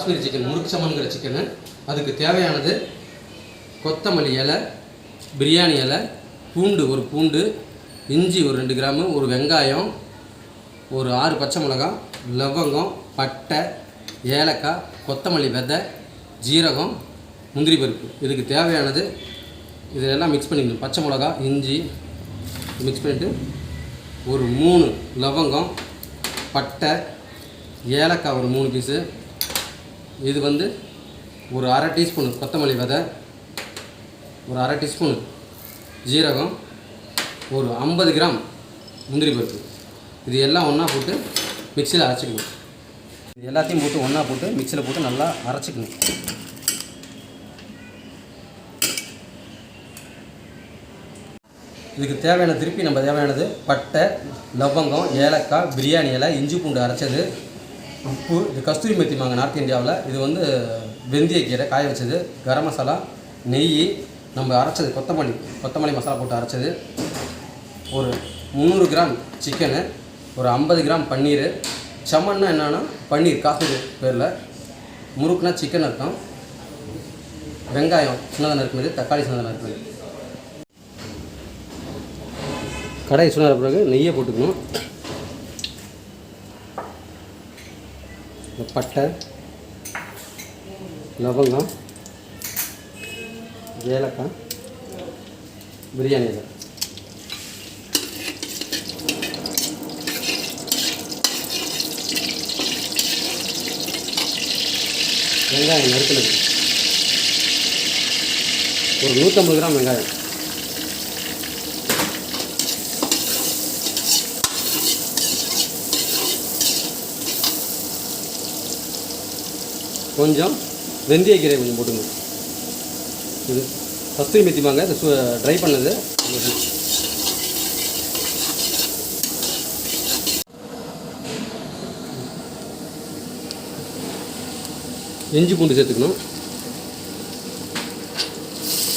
Kashmiri chicken முறுக்கு சமன்கிற chicken அதுக்கு தேவையானது கொத்தமல்லி இலை பிரியாணி இலை பூண்டு ஒரு பூண்டு இஞ்சி ஒரு ரெண்டு கிராமு ஒரு வெங்காயம் ஒரு ஆறு பச்சை மிளகாய் லவங்கம் பட்டை ஏலக்காய் கொத்தமல்லி விதை ஜீரகம் முந்திரி பருப்பு. இதுக்கு தேவையானது இதெல்லாம் மிக்ஸ் பண்ணிக்கணும். பச்சை மிளகா இஞ்சி மிக்ஸ் பண்ணிவிட்டு ஒரு மூணு லவங்கம் பட்டை ஏலக்காய் ஒரு மூணு பீஸு இது வந்து ஒரு அரை டீஸ்பூனு கொத்தமல்லி விதை ஒரு அரை டீஸ்பூனு ஜீரகம் ஒரு ஐம்பது கிராம் முந்திரி பருப்பு. இது எல்லாம் ஒன்றா போட்டு மிக்சியில் அரைச்சிக்கணும். இது எல்லாத்தையும் போட்டு ஒன்றா போட்டு மிக்சியில் போட்டு நல்லா அரைச்சிக்கணும். இதுக்கு தேவையான திருப்பி நம்ம தேவையானது பட்டை லவங்கம் ஏலக்காய் பிரியாணி இலை இஞ்சி பூண்டு அரைச்சது. உப்பு இது கஸ்தூரி மெத்தி மாங்க நார்த் இந்தியாவில். இது வந்து வெந்தய கீரை காய வச்சது. கரம் மசாலா நெய் நம்ம அரைச்சது கொத்தமல்லி. கொத்தமல்லி மசாலா போட்டு அரைச்சது. ஒரு முந்நூறு கிராம் சிக்கனு ஒரு ஐம்பது கிராம் பன்னீர். சமன்னா என்னென்னா பன்னீர் காசு பேரில். முறுக்குனா சிக்கன் அர்த்தம். வெங்காயம் சின்னதாக இருக்குது தக்காளி சின்னதாக இருக்குது கடாய் சூடான பிறகு நெய்யை போட்டுக்கணும். பட்டை. லவங்கம். ஏலக்காய். பிரியாணி இலை. வெங்காயம் நறுக்கிறது ஒரு நூற்றம்பது கிராம் வெங்காயம். கொஞ்சம் வெந்தயக்கீரை கொஞ்சம் போட்டுங்க இது கஸ்தூரி மெத்தி இது ட்ரை பண்ணது. இஞ்சி பூண்டு சேர்த்துக்கணும்.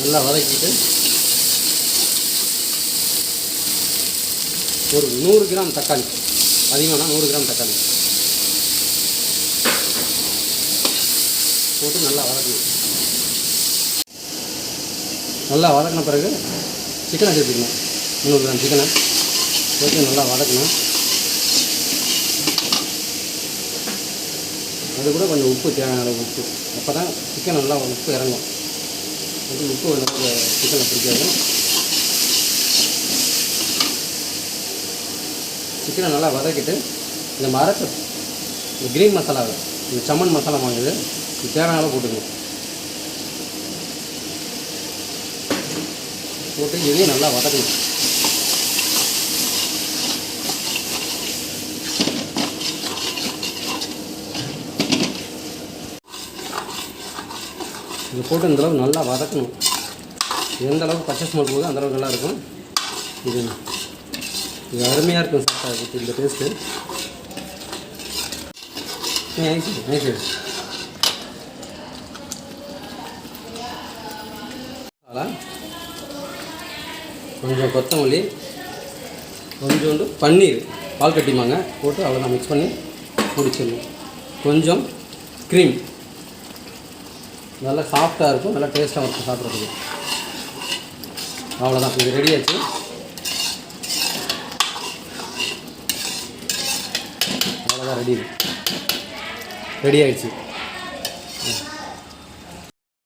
நல்லா வதக்கிட்டு ஒரு நூறு கிராம் தக்காளி. அதிகமாக நூறு கிராம் தக்காளி. போட்டு நல்லா வதக்கணும். நல்லா வதக்கின பிறகு சிக்கனை சேர்த்துக்கணும். முந்நூறு கிராம் சிக்கனை சேர்த்து நல்லா வதக்கணும். அது கூட கொஞ்சம் உப்பு தேவையான அளவு உப்பு. அப்போ தான் சிக்கன் நல்லா உப்பு இறங்கும். அது உப்பு நமக்கு சிக்கனை பிடிக்காது. சிக்கனை நல்லா வதக்கிட்டு இந்த மரத்தை இந்த கிரீன் மசாலாவை இந்த சம்மன் மசாலா வாங்குது இது தேவையான அளவு போட்டுக்கணும் போட்டு இதையும் நல்லா வதக்கணும். இது போட்டு இந்த நல்லா வதக்கணும். எந்த அளவுக்கு பச்சை ஸ்மெல் போகுதோ அந்தளவுக்கு நல்லாயிருக்கும் நல்லா இருக்கும். இது இது அருமையாக இருக்கும் சாப்பிட்டா இந்த டேஸ்ட்டு கொஞ்சம் கொத்தமல்லி கொஞ்சோண்டு பன்னீர் பால் கட்டிமாங்க போட்டு அவ்வளோதான் மிக்ஸ் பண்ணி பிடிச்சிடணும் கொஞ்சம் க்ரீம் நல்லா சாஃப்டாக இருக்கும் நல்லா டேஸ்ட்டாக இருக்கும் சாப்பிட்றதுக்கு. அவ்வளோதான் இது ரெடி ஆச்சு. அவ்வளோதான் ரெடி ரெடி ஆயிடுச்சு.